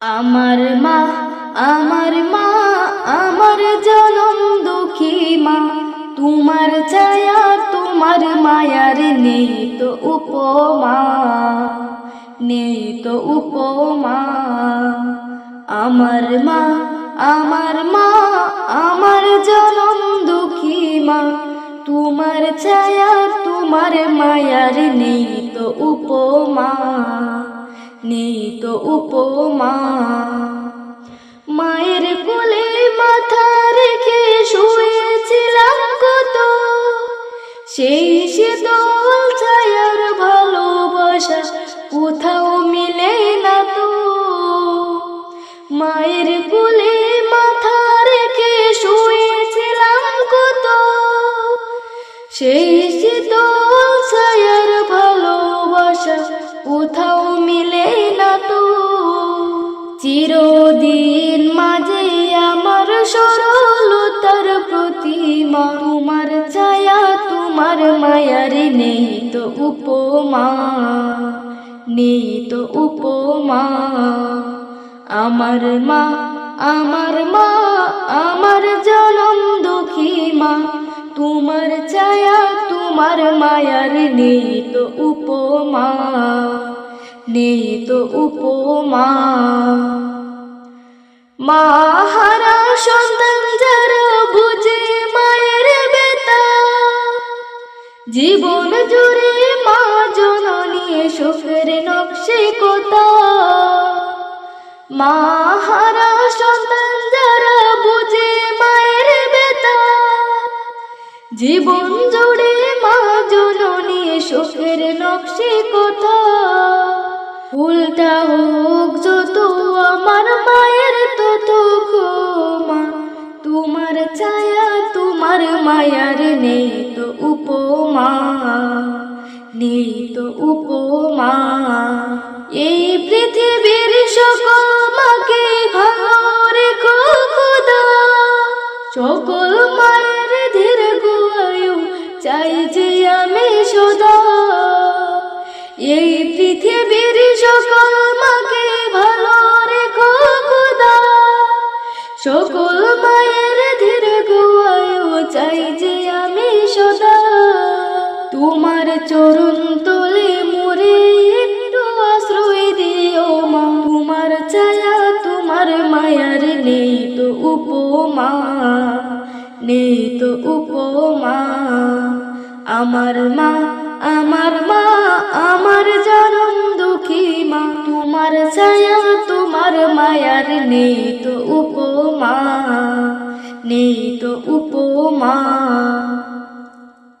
আমার মা আমার মা, আমার জনম দুঃখী মা। তোমার ছায়া, তোমার মায়ার নেই তো উপমা, নেই তো উপমা। আমার মা আমার মা, আমার জনম দুঃখী মা। তোমার ছায়া, তোমার মায়ার নেই তো উপমা। নেই তো উপমা। মায়ের কোলে মাথা রেখে শুয়েছিলাম কত। সেই শীতল ছায়ার ভালোবাসা কোথাও মিলে না তো। মায়ের কোলে মাথা রেখে শুয়েছিলাম কত। সেই শীতল ছায়ার ভালোবাসা কোথাও চিরদিন মাঝে আমার সরলতার প্রতিমা। তোমার ছায়া, তোমার মায়ার নেই তো উপমা, নেই তো উপমা। আমার মা আমার মা, আমার জনম দুঃখী মা তোমার ছায়া, তোমার মায়ার নেই তো উপমা। নেই তো উপমা। মা হারা সন্তান যারা বুঝে মায়ের বেতা জীবন জুড়ে মা জননী সুখের নকশে কোথা। মা হারা সন্তান যারা বুঝে মায়ের বেতা জীবন জুড়ে মা জননী সুখের নকশে কোথা। উল্টা হোক যত আমার মায়ের, তত ক্ষমা। তোমার ছায়া, তোমার মায়ার নেই তো উপমা, নেই তো উপমা। এই পৃথিবীর সকল মাকে ভালো রেখো খোদা। সকল মায়ের ধীর গুয়ায়ু চাই যে আমি সদা। তোমার চরণ তলে মোরে একটু আশ্রয় দিও মা। তোমার ছায়া তোমার মায়ার নেই তো উপমা, নেই তো উপমা। আমার মা আমার মা নেই তো উপমা নেই তো উপমা।